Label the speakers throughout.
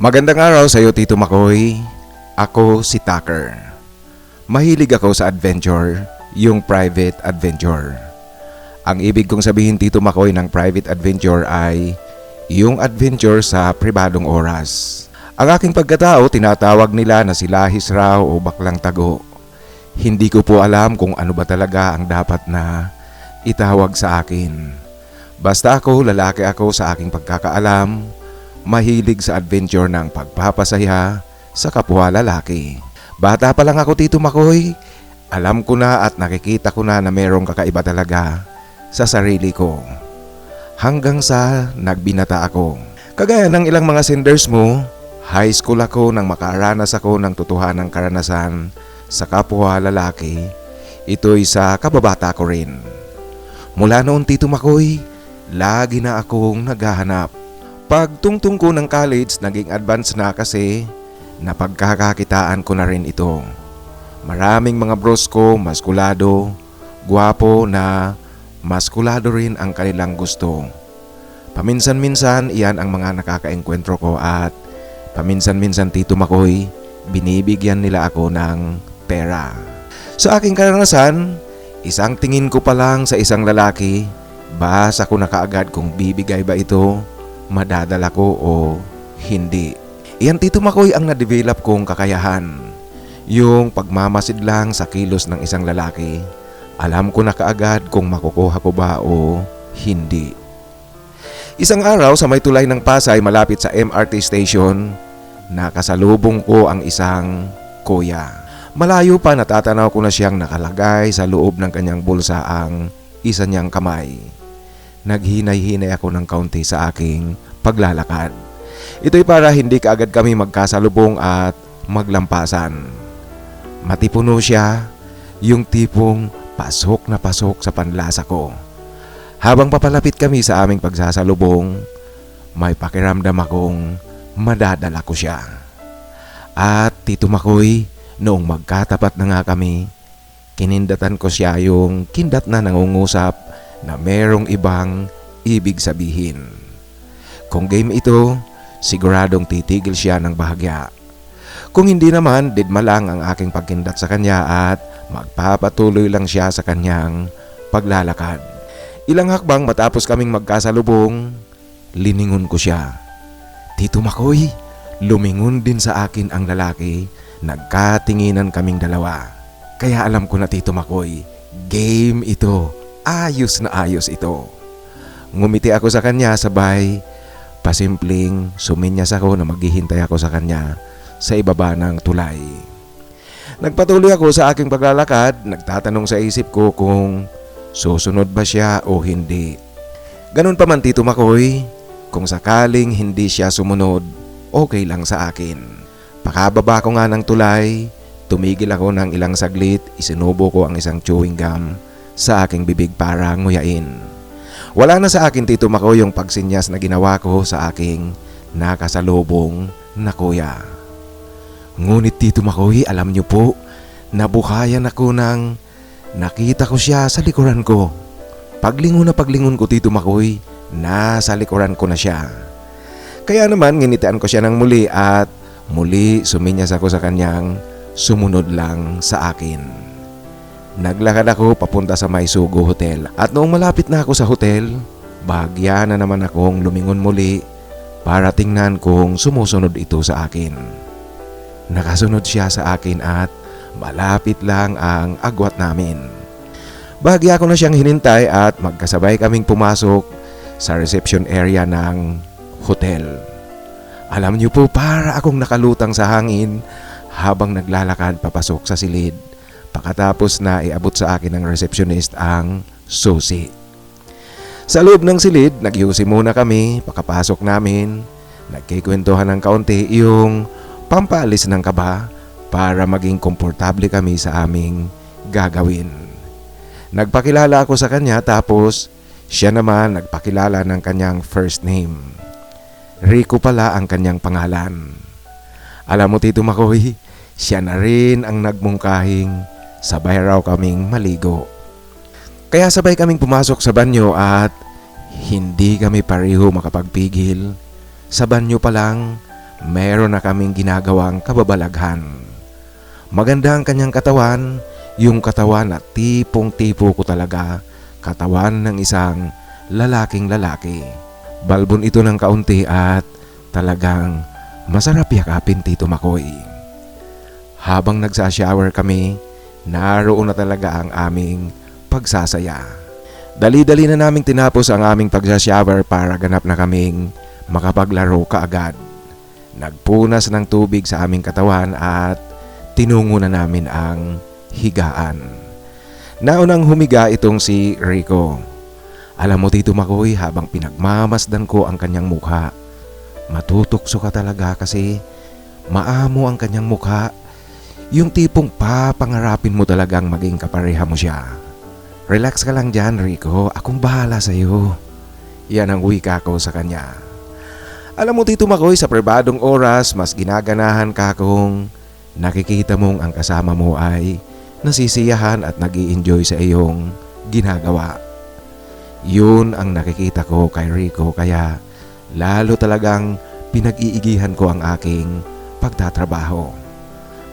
Speaker 1: Magandang araw sa iyo, Tito Makoy. Ako si Tucker. Mahilig ako sa adventure, yung private adventure. Ang ibig kong sabihin, Tito Makoy, ng private adventure ay yung adventure sa pribadong oras. Ang aking pagkatao, tinatawag nila na sila raw o baklang tago. Hindi ko po alam kung ano ba talaga ang dapat na itawag sa akin. Basta ako, lalaki ako sa aking pagkakaalam, mahilig sa adventure ng pagpapasaya sa kapwa lalaki. Bata pa lang ako Tito Makoy, alam ko na at nakikita ko na na merong kakaiba talaga sa sarili ko. Hanggang sa nagbinata ako. Kagaya ng ilang mga senders mo, high school ako nang makaranas ako ng totohanang karanasan sa kapwa lalaki. Ito'y sa kababata ko rin. Mula noon Tito Makoy, lagi na akong naghahanap pag tungtong ko ng college, naging advance na kasi napagkakakitaan ko na rin ito. Maraming mga bros ko, maskulado, guwapo na maskulado rin ang kanilang gusto. Paminsan-minsan, iyan ang mga nakakaengkwentro ko at paminsan-minsan Tito Makoy, binibigyan nila ako ng pera. Sa aking karanasan, isang tingin ko pa lang sa isang lalaki, basa ko na kaagad kung bibigay ba ito madadala ko o hindi. Iyan Tito Makoy ang na-develop kong kakayahan. Yung pagmamasid lang sa kilos ng isang lalaki. Alam ko na kaagad kung makukuha ko ba o hindi. Isang araw sa may tulay ng Pasay malapit sa MRT station, nakasalubong ko ang isang kuya. Malayo pa natatanaw ko na siyang nakalagay sa loob ng kanyang bulsa ang isa niyang kamay naghinay-hinay ako ng kaunti sa aking paglalakad. Ito'y para hindi kaagad kami magkasalubong at maglampasan. Matipuno siya, yung tipong pasok na pasok sa panlasa ko. Habang papalapit kami sa aming pagsasalubong, may pakiramdam akong madadala ko siya. At Tito Makoy, noong magkatapat na nga kami, kinindatan ko siya yung kindat na nangungusap na merong ibang ibig sabihin. Kung game ito, siguradong titigil siya ng bahagya. Kung hindi naman, didma lang ang aking pagkindat sa kanya at magpapatuloy lang siya sa kanyang paglalakad. Ilang hakbang matapos kaming magkasalubong, liningon ko siya. Tito Makoy, lumingon din sa akin ang lalaki, nagkatinginan kaming dalawa. Kaya alam ko na Tito Makoy, game ito ayos na ayos ito. Ngumiti ako sa kanya sabay pasimpleng suminyas ako na maghihintay ako sa kanya sa ibaba ng tulay. Nagpatuloy ako sa aking paglalakad, nagtatanong sa isip ko kung susunod ba siya o hindi. Ganun pa man Tito Makoy, kung sakaling hindi siya sumunod, okay lang sa akin. Pakababa ko nga ng tulay, tumigil ako ng ilang saglit, isinubo ko ang isang chewing gum sa aking bibig para nguyain. Wala na sa akin Tito Mako yung pagsinyas na ginawa ko sa aking nakasalubong na kuya. Ngunit Tito Makoy, alam niyo po, nabuhayan ako ng nakita ko siya sa likuran ko. Paglingon na paglingon ko Tito Makoy, nasa likuran ko na siya. Kaya naman nginitian ko siya ng muli at muli suminyas ako sa kanyang sumunod lang sa akin. Naglakad ako papunta sa Maisugo Hotel at noong malapit na ako sa hotel, bahagya na naman akong lumingon muli para tingnan kung sumusunod ito sa akin. Nakasunod siya sa akin at malapit lang ang agwat namin. Bahagya ko na siyang hinintay at magkasabay kaming pumasok sa reception area ng hotel. Alam niyo po para akong nakalutang sa hangin habang naglalakad papasok sa silid Pakatapos na iabot sa akin ng receptionist ang susi. Sa loob ng silid, nagyusi muna kami pakapasok namin. Nagkikwentuhan ng kaunti yung pampalis ng kaba para maging komportable kami sa aming gagawin. Nagpakilala ako sa kanya tapos siya naman nagpakilala ng kanyang first name. Rico pala ang kanyang pangalan. Alam mo Tito Makoy, siya na rin ang nagmungkahing sabay raw kaming maligo. Kaya sabay kaming pumasok sa banyo at hindi kami pareho makapagpigil. Sa banyo pa lang, meron na kaming ginagawang kababalaghan. Maganda ang kanyang katawan, yung katawan na tipong-tipo ko talaga, katawan ng isang lalaking lalaki. Balbon ito ng kaunti at talagang masarap yakapin Tito Makoy. Habang nagsashower kami, naroon na talaga ang aming pagsasaya. Dali-dali na naming tinapos ang aming pagsashower para ganap na kaming makapaglaro kaagad. Nagpunas ng tubig sa aming katawan at tinungo na namin ang higaan. Naunang humiga itong si Rico. Alam mo Tito Makoy habang pinagmamasdan ko ang kanyang mukha. Matutukso ka talaga kasi maamo ang kanyang mukha. Yung tipong papangarapin mo talagang maging kapareha mo siya. Relax ka lang dyan Rico, akong bahala sa'yo. Yan ang wika ko sa kanya. Alam mo Tito Makoy sa pribadong oras mas ginaganahan ka kung nakikita mong ang kasama mo ay nasisiyahan at nag enjoy sa iyong ginagawa. Yun ang nakikita ko kay Rico kaya lalo talagang pinag-iigihan ko ang aking pagtatrabaho.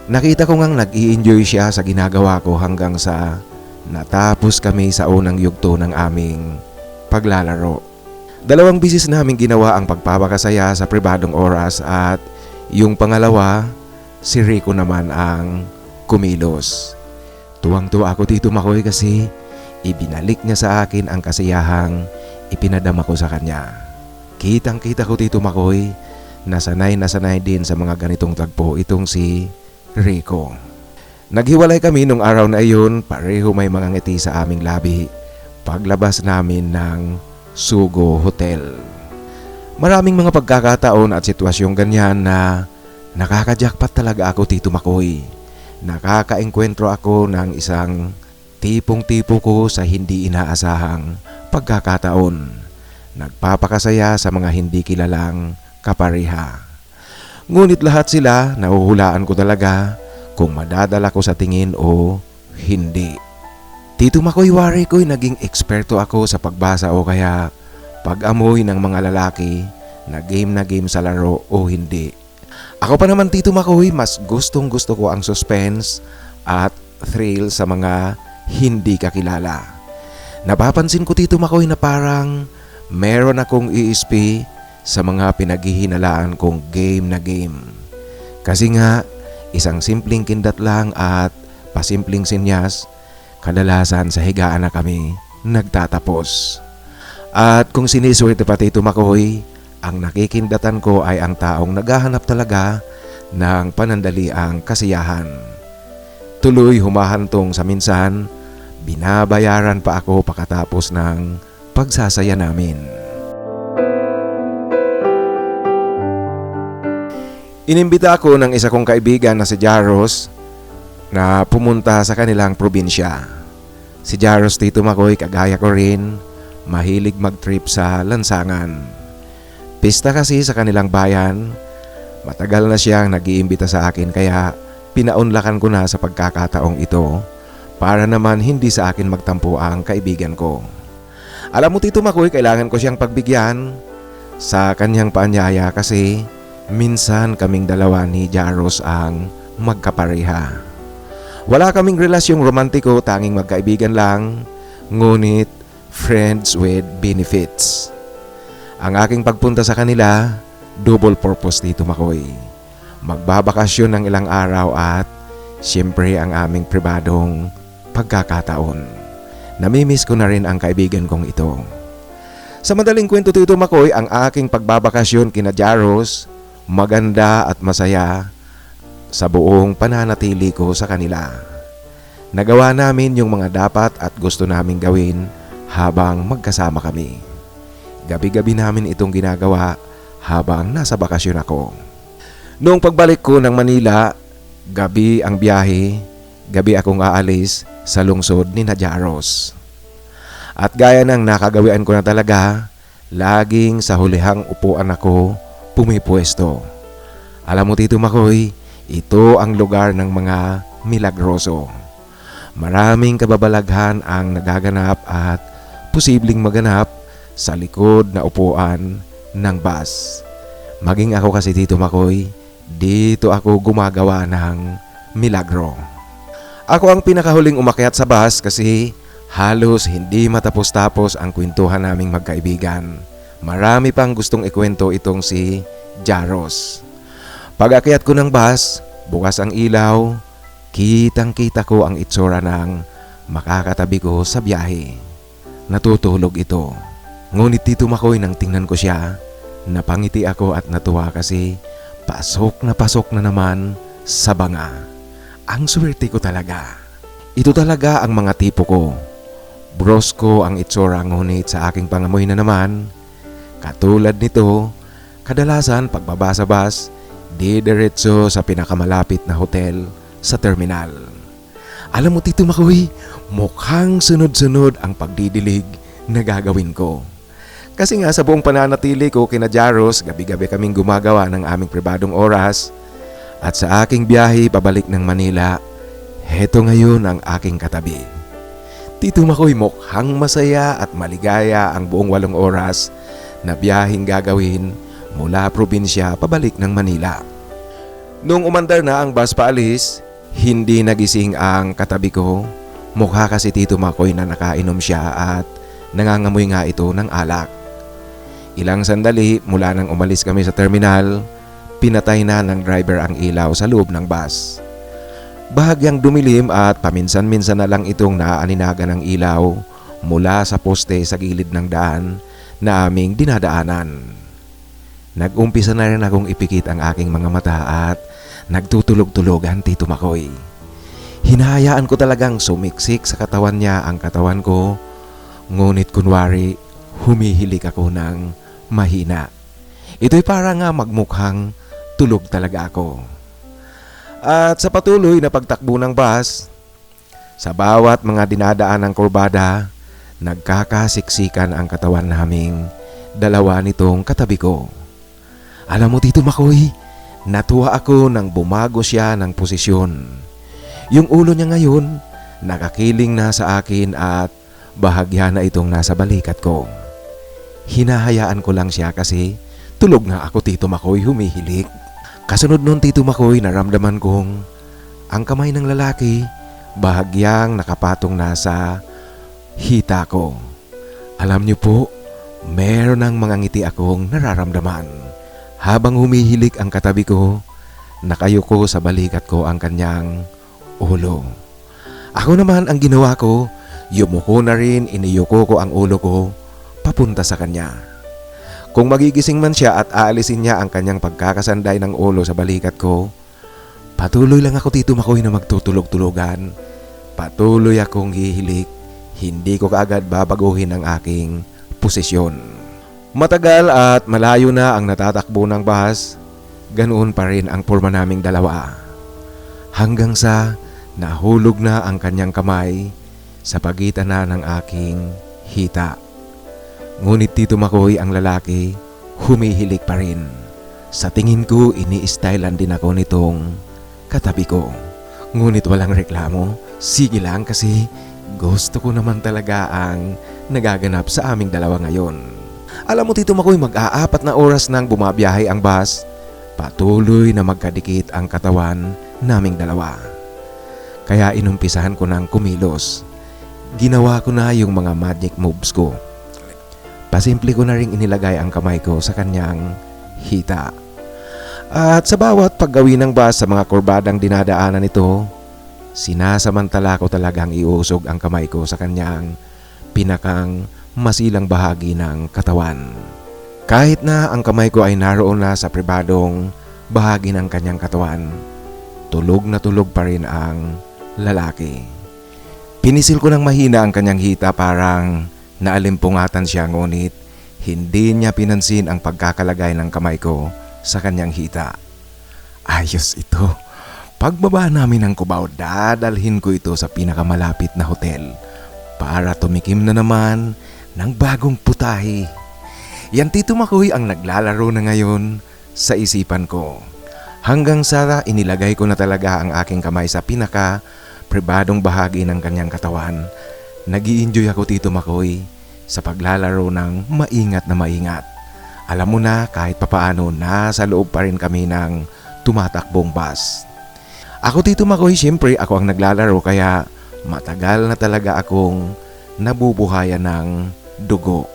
Speaker 1: Nakita ko ngang nag enjoy siya sa ginagawa ko hanggang sa natapos kami sa unang yugto ng aming paglalaro. Dalawang bisis namin ginawa ang pagpapakasaya sa pribadong oras at yung pangalawa, si Rico naman ang kumilos. Tuwang-tuwa ako dito Makoy kasi ibinalik niya sa akin ang kasiyahang ipinadama ko sa kanya. Kitang kita ko dito Makoy na sanay na sanay din sa mga ganitong tagpo itong si Rico. Naghiwalay kami nung araw na iyon, pareho may mga ngiti sa aming labi paglabas namin ng Sugo Hotel. Maraming mga pagkakataon at sitwasyong ganyan na nakakajakpat talaga ako Tito Makoy. Nakakaengkwentro ako ng isang tipong-tipo ko sa hindi inaasahang pagkakataon. Nagpapakasaya sa mga hindi kilalang kapareha. Ngunit lahat sila nahuhulaan ko talaga kung madadala ko sa tingin o hindi. Tito Makoy wari ko'y naging eksperto ako sa pagbasa o kaya pag-amoy ng mga lalaki na game na game sa laro o hindi. Ako pa naman Tito Makoy, mas gustong gusto ko ang suspense at thrill sa mga hindi kakilala. Napapansin ko Tito Makoy na parang meron akong ESP sa mga pinaghihinalaan kong game na game. Kasi nga, isang simpleng kindat lang at pasimpleng sinyas, kadalasan sa higaan na kami nagtatapos. At kung siniswerte pa Tito Makoy, ang nakikindatan ko ay ang taong naghahanap talaga ng panandaliang kasiyahan. Tuloy humahantong sa minsan, binabayaran pa ako pakatapos ng pagsasaya namin. Inimbita ako ng isa kong kaibigan na si Jaros na pumunta sa kanilang probinsya. Si Jaros Tito Makoy kagaya ko rin, mahilig mag-trip sa lansangan. Pista kasi sa kanilang bayan, matagal na siyang nag-iimbita sa akin kaya pinaunlakan ko na sa pagkakataong ito para naman hindi sa akin magtampo ang kaibigan ko. Alam mo Tito Makoy, kailangan ko siyang pagbigyan sa kanyang paanyaya kasi minsan kaming dalawa ni Jaros ang magkapareha. Wala kaming relasyong romantiko, tanging magkaibigan lang, ngunit friends with benefits. Ang aking pagpunta sa kanila, double purpose dito Makoy. Magbabakasyon ng ilang araw at siyempre ang aming pribadong pagkakataon. Namimiss ko na rin ang kaibigan kong ito. Sa madaling kwento dito Makoy, ang aking pagbabakasyon kina Jaros, maganda at masaya sa buong pananatili ko sa kanila. Nagawa namin yung mga dapat at gusto naming gawin habang magkasama kami. Gabi-gabi namin itong ginagawa habang nasa bakasyon ako. Noong pagbalik ko ng Manila, gabi ang biyahe, gabi akong aalis sa lungsod ni Najaros. At gaya ng nakagawian ko na talaga, laging sa hulihang upuan ako pumipwesto. Alam mo Tito Makoy, ito ang lugar ng mga milagroso. Maraming kababalaghan ang nagaganap at posibleng maganap sa likod na upuan ng bus. Maging ako kasi Tito Makoy, dito ako gumagawa ng milagro. Ako ang pinakahuling umakyat sa bus kasi halos hindi matapos-tapos ang kwentuhan naming magkaibigan. Marami pang gustong ikwento itong si Jaros. Pag akyat ko ng bus, bukas ang ilaw, kitang kita ko ang itsura ng makakatabi ko sa biyahe. Natutulog ito. Ngunit Tito Makoy nang tingnan ko siya, napangiti ako at natuwa kasi pasok na pasok na naman sa banga. Ang swerte ko talaga. Ito talaga ang mga tipo ko. Bros ko ang itsura ngunit sa aking pangamoy na naman. Katulad nito, kadalasan pagbaba sa bus, didiretso sa pinakamalapit na hotel sa terminal. Alam mo Tito Makoy, mukhang sunod-sunod ang pagdidilig na gagawin ko. Kasi nga sa buong pananatili ko kina Jaros, gabi-gabi kaming gumagawa ng aming pribadong oras. At sa aking biyahe pabalik ng Manila, heto ngayon ang aking katabi. Tito Makoy mukhang masaya at maligaya ang buong walong oras na biyaheng gagawin mula probinsya pabalik ng Manila. Nung umandar na ang bus paalis, hindi nagising ang katabi ko. Mukha kasi Tito Makoy na nakainom siya at nangangamoy nga ito ng alak. Ilang sandali mula nang umalis kami sa terminal, pinatay na ng driver ang ilaw sa loob ng bus. Bahagyang dumilim at paminsan-minsan na lang itong naaaninagan ng ilaw mula sa poste sa gilid ng daan na aming dinadaanan. Nag-umpisa na rin akong ipikit ang aking mga mata at nagtutulog-tulogan Tito Makoy. Hinahayaan ko talagang sumiksik sa katawan niya ang katawan ko, ngunit kunwari humihilik ako ng mahina. Ito'y para nga magmukhang tulog talaga ako. At sa patuloy na pagtakbo ng bus, sa bawat mga dinadaan ng kurbada, nagkakasiksikan ang katawan naming dalawa nitong katabi ko. Alam mo Tito Makoy, natuwa ako nang bumago siya ng posisyon. Yung ulo niya ngayon, nakakiling na sa akin at bahagya na itong nasa balikat ko. Hinahayaan ko lang siya kasi tulog nga ako Tito Makoy humihilik. Kasunod nun Tito Makoy naramdaman kong ang kamay ng lalaki bahagyang nakapatong nasa hita ko. Alam niyo po, meron ng mga ngiti akong nararamdaman. Habang humihilik ang katabi ko, nakayuko sa balikat ko ang kanyang ulo. Ako naman ang ginawa ko, yumuko na rin iniyuko ko ang ulo ko papunta sa kanya. Kung magigising man siya at aalisin niya ang kanyang pagkakasanday ng ulo sa balikat ko, patuloy lang ako dito makoy na magtutulog-tulogan. Patuloy akong hihilik, hindi ko kaagad babaguhin ang aking posisyon. Matagal at malayo na ang natatakbo ng bahas, ganoon pa rin ang forma naming dalawa. Hanggang sa nahulog na ang kanyang kamay sa pagitan na ng aking hita. Ngunit Tito Makoy ang lalaki, humihilik pa rin. Sa tingin ko, ini-stylean din ako nitong katabi ko. Ngunit walang reklamo, sige lang kasi gusto ko naman talaga ang nagaganap sa aming dalawa ngayon. Alam mo Tito Makoy, mag-aapat na oras nang bumabiyahe ang bus, patuloy na magkadikit ang katawan naming dalawa. Kaya inumpisahan ko ng kumilos. Ginawa ko na yung mga magic moves ko. Pasimple ko na rin inilagay ang kamay ko sa kanyang hita. At sa bawat paggawi ng bus sa mga kurbadang dinadaanan nito, sinasamantala ko talagang iusog ang kamay ko sa kanyang pinakang masilang bahagi ng katawan. Kahit na ang kamay ko ay naroon na sa pribadong bahagi ng kanyang katawan, tulog na tulog pa rin ang lalaki. Pinisil ko ng mahina ang kanyang hita parang naalimpungatan siya ngunit hindi niya pinansin ang pagkakalagay ng kamay ko sa kanyang hita. Ayos ito. Pagbaba namin ng kubaw, dadalhin ko ito sa pinakamalapit na hotel para tumikim na naman ng bagong putahe. Yan Tito Makoy ang naglalaro na ngayon sa isipan ko. Hanggang sa inilagay ko na talaga ang aking kamay sa pinaka pribadong bahagi ng kanyang katawan. nag enjoy ako Tito Makoy sa paglalaro ng maingat na maingat. Alam mo na kahit papaano nasa loob pa rin kami ng tumatakbong bus. Ako Tito Makoy, siyempre ako ang naglalaro kaya matagal na talaga akong nabubuhayan ng dugo.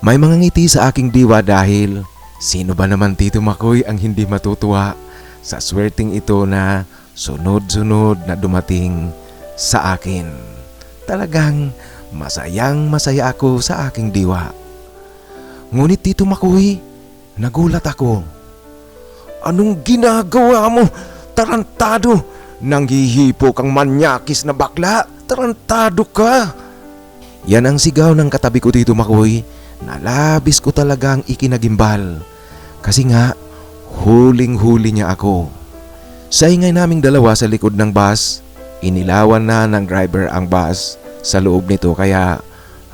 Speaker 1: May mga ngiti sa aking diwa dahil sino ba naman Tito Makoy ang hindi matutuwa sa swerting ito na sunod-sunod na dumating sa akin. Talagang masayang masaya ako sa aking diwa. Ngunit Tito Makoy, nagulat ako. Anong ginagawa mo? Tarantado! Nanghihipo kang manyakis na bakla! Tarantado ka! Yan ang sigaw ng katabi ko Tito Makoy na labis ko talagang ikinagimbal. Kasi nga, huling-huli niya ako. Sa ingay naming dalawa sa likod ng bus, inilawan na ng driver ang bus sa loob nito kaya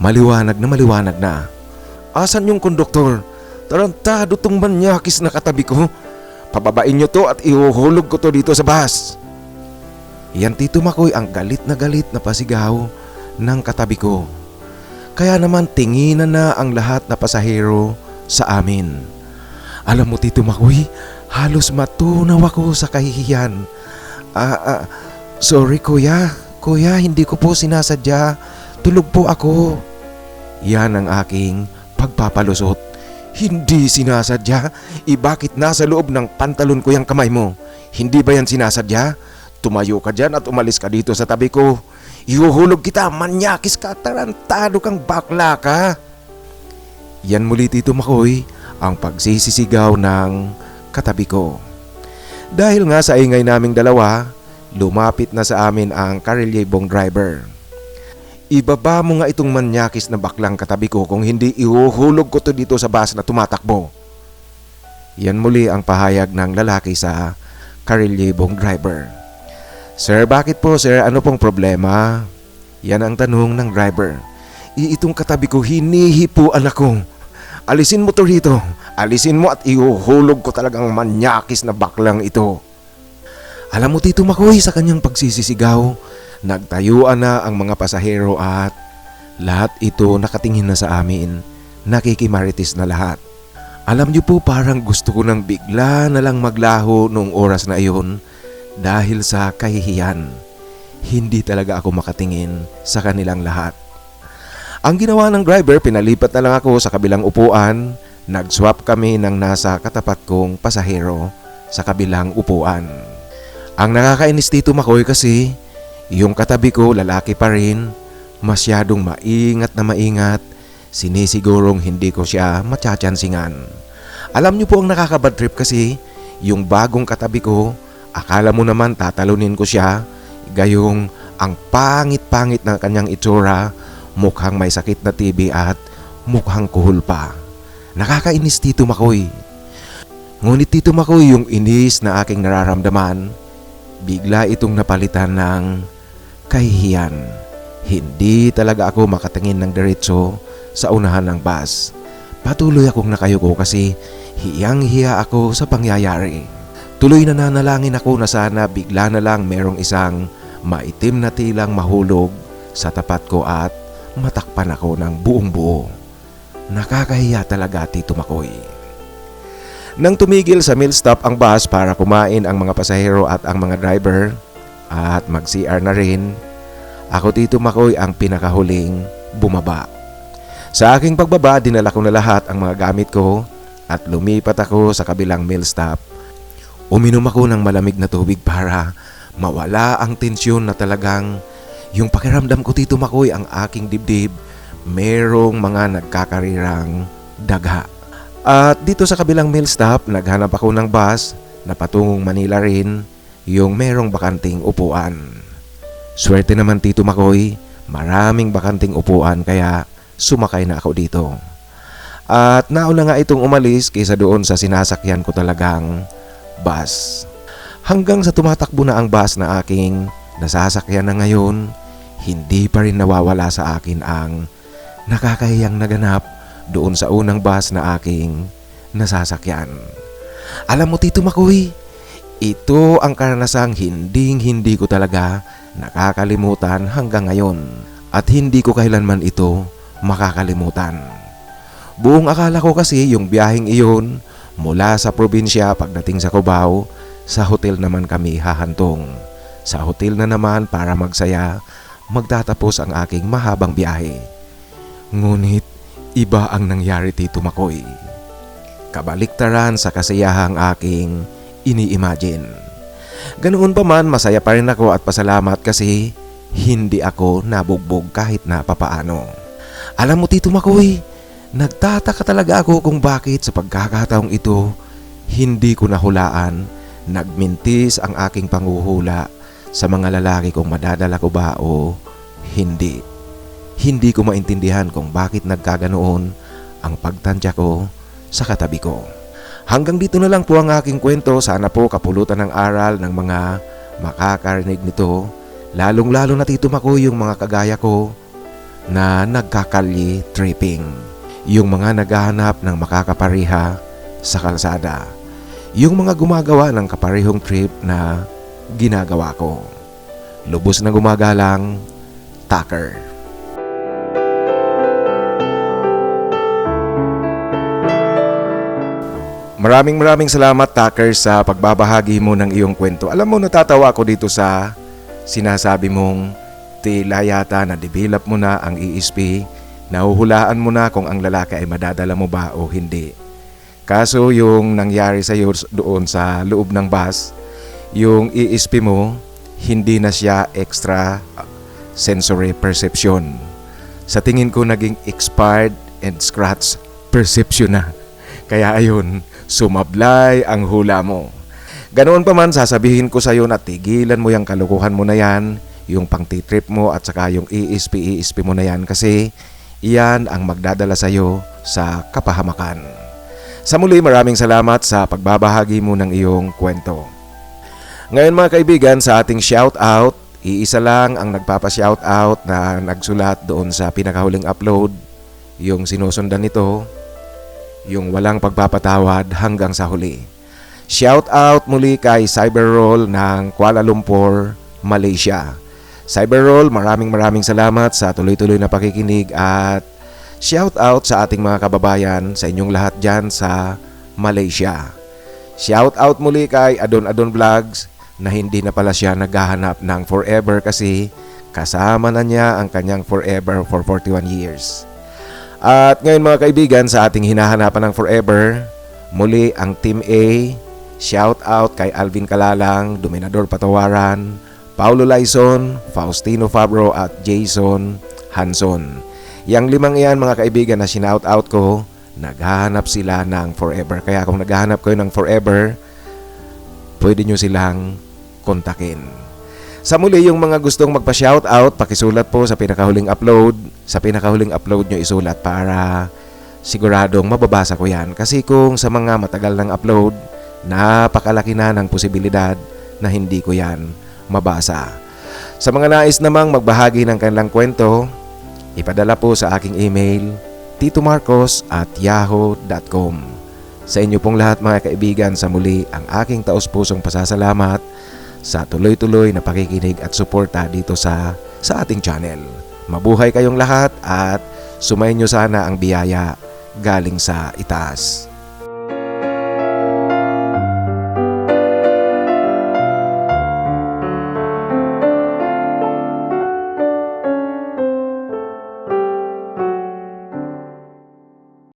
Speaker 1: maliwanag na maliwanag na. Asan yung konduktor? Tarantado tong manyakis na katabi ko. Pababain niyo to at ihuhulog ko to dito sa bus. Yan Tito Makoy ang galit na galit na pasigaw ng katabi ko. Kaya naman tinginan na ang lahat na pasahero sa amin. Alam mo Tito Makoy, halos matunaw ako sa kahihiyan. Ah, ah, sorry kuya, kuya hindi ko po sinasadya. Tulog po ako. Yan ang aking pagpapalusot. Hindi sinasadya? E bakit nasa loob ng pantalon ko yung kamay mo? Hindi ba yan sinasadya? Tumayo ka dyan at umalis ka dito sa tabi ko. Ihuhulog kita, manyakis ka, tarantado kang bakla ka. Yan muli Tito Makoy ang pagsisisigaw ng katabi ko. Dahil nga sa ingay naming dalawa, lumapit na sa amin ang karelyebong driver. Ibaba mo nga itong manyakis na baklang katabi ko kung hindi ihuhulog ko to dito sa bus na tumatakbo. Yan muli ang pahayag ng lalaki sa karelyebong driver. Sir, bakit po sir? Ano pong problema? Yan ang tanong ng driver. I itong katabi ko, hinihipuan ako. Alisin mo to rito. Alisin mo at ihuhulog ko talagang manyakis na baklang ito. Alam mo Tito Makoy sa kanyang pagsisisigaw, nagtayuan na ang mga pasahero at lahat ito nakatingin na sa amin. Nakikimarites na lahat. Alam niyo po parang gusto ko nang bigla na lang maglaho noong oras na iyon dahil sa kahihiyan. Hindi talaga ako makatingin sa kanilang lahat. Ang ginawa ng driver, pinalipat na lang ako sa kabilang upuan. Nag-swap kami ng nasa katapat kong pasahero sa kabilang upuan. Ang nakakainis dito Makoy kasi, yung katabi ko lalaki pa rin, masyadong maingat na maingat, sinisigurong hindi ko siya matsatsansingan. Alam niyo po ang nakakabad trip kasi, yung bagong katabi ko, akala mo naman tatalunin ko siya, gayong ang pangit-pangit na kanyang itsura, mukhang may sakit na TB at mukhang kuhol pa. Nakakainis Tito Makoy. Ngunit Tito Makoy yung inis na aking nararamdaman, bigla itong napalitan ng kahihiyan. Hindi talaga ako makatingin ng diretso sa unahan ng bus. Patuloy akong nakayuko kasi hiyang-hiya ako sa pangyayari. Tuloy na nanalangin ako na sana bigla na lang merong isang maitim na tilang mahulog sa tapat ko at matakpan ako ng buong buo. Nakakahiya talaga Tito Makoy. Nang tumigil sa mill stop ang bus para kumain ang mga pasahero at ang mga driver at mag-CR na rin, ako Tito Makoy ang pinakahuling bumaba. Sa aking pagbaba, dinala ko na lahat ang mga gamit ko at lumipat ako sa kabilang mill stop. Uminom ako ng malamig na tubig para mawala ang tensyon na talagang yung pakiramdam ko Tito Makoy ang aking dibdib merong mga nagkakarirang dagha. At dito sa kabilang mill stop, naghanap ako ng bus na patungong Manila rin yung merong bakanting upuan. Swerte naman Tito Makoy, maraming bakanting upuan kaya sumakay na ako dito. At nauna nga itong umalis kaysa doon sa sinasakyan ko talagang bus. Hanggang sa tumatakbo na ang bus na aking nasasakyan na ngayon, hindi pa rin nawawala sa akin ang nakakahiyang naganap doon sa unang bus na aking nasasakyan. Alam mo Tito Makoy, ito ang karanasang hinding hindi ko talaga nakakalimutan hanggang ngayon at hindi ko kailanman ito makakalimutan. Buong akala ko kasi yung biyaheng iyon mula sa probinsya pagdating sa Cubao, sa hotel naman kami hahantong. Sa hotel na naman para magsaya, magtatapos ang aking mahabang biyahe. Ngunit iba ang nangyari Tito Makoy. Kabaliktaran sa kasayahang aking ini-imagine. Ganoon pa man, masaya pa rin ako at pasalamat kasi hindi ako nabugbog kahit na papaano. Alam mo Tito Makoy, nagtataka talaga ako kung bakit sa pagkakataong ito, hindi ko nahulaan, nagmintis ang aking panguhula sa mga lalaki kung madadala ko ba o hindi. Hindi ko maintindihan kung bakit nagkaganoon ang pagtansya ko sa katabi ko. Hanggang dito na lang po ang aking kwento. Sana po kapulutan ng aral ng mga makakarinig nito. Lalong-lalo na tito Mako yung mga kagaya ko na nagkakalye tripping. Yung mga naghahanap ng makakapariha sa kalsada. Yung mga gumagawa ng kaparihong trip na ginagawa ko. Lubos na gumagalang, Tucker. Maraming maraming salamat Tucker sa pagbabahagi mo ng iyong kwento. Alam mo natatawa ako dito sa sinasabi mong tila yata na develop mo na ang ESP, nahuhulaan mo na kung ang lalaki ay madadala mo ba o hindi. Kaso yung nangyari sa iyo doon sa loob ng bus, yung ESP mo, hindi na siya extra sensory perception. Sa tingin ko naging expired and scratch perception na. Kaya ayun, sumablay ang hula mo. Ganoon pa man sasabihin ko sa iyo na tigilan mo yung kalukuhan mo na yan, yung pangtitrip mo at saka yung ESP mo na yan kasi iyan ang magdadala sa iyo sa kapahamakan. Sa muli maraming salamat sa pagbabahagi mo ng iyong kwento. Ngayon mga kaibigan sa ating shout out, iisa lang ang nagpapa-shout out na nagsulat doon sa pinakahuling upload, yung sinusundan nito, yung walang pagpapatawad hanggang sa huli. Shout out muli kay Cyberroll ng Kuala Lumpur, Malaysia. Cyberroll, maraming maraming salamat sa tuloy-tuloy na pakikinig at shout out sa ating mga kababayan sa inyong lahat dyan sa Malaysia. Shout out muli kay Adon Adon Vlogs na hindi na pala siya naghahanap ng forever kasi kasama na niya ang kanyang forever for 41 years. At ngayon mga kaibigan sa ating hinahanapan ng forever, muli ang Team A, shout out kay Alvin Kalalang, Dominador Patawaran, Paulo Laison, Faustino Fabro at Jason Hanson. Yang limang iyan mga kaibigan na shout out ko, naghahanap sila ng forever. Kaya kung naghahanap kayo ng forever, pwede nyo silang kontakin. Sa muli, yung mga gustong magpa-shoutout, pakisulat po sa pinakahuling upload. Sa pinakahuling upload nyo isulat para siguradong mababasa ko yan. Kasi kung sa mga matagal ng upload, napakalaki na ng posibilidad na hindi ko yan mabasa. Sa mga nais namang magbahagi ng kanilang kwento, ipadala po sa aking email titomarcos at yahoo.com. Sa inyo pong lahat mga kaibigan, sa muli ang aking taos-pusong pasasalamat sa tuloy-tuloy na pakikinig at suporta dito sa sa ating channel. Mabuhay kayong lahat at sumayin nyo sana ang biyaya galing sa itaas.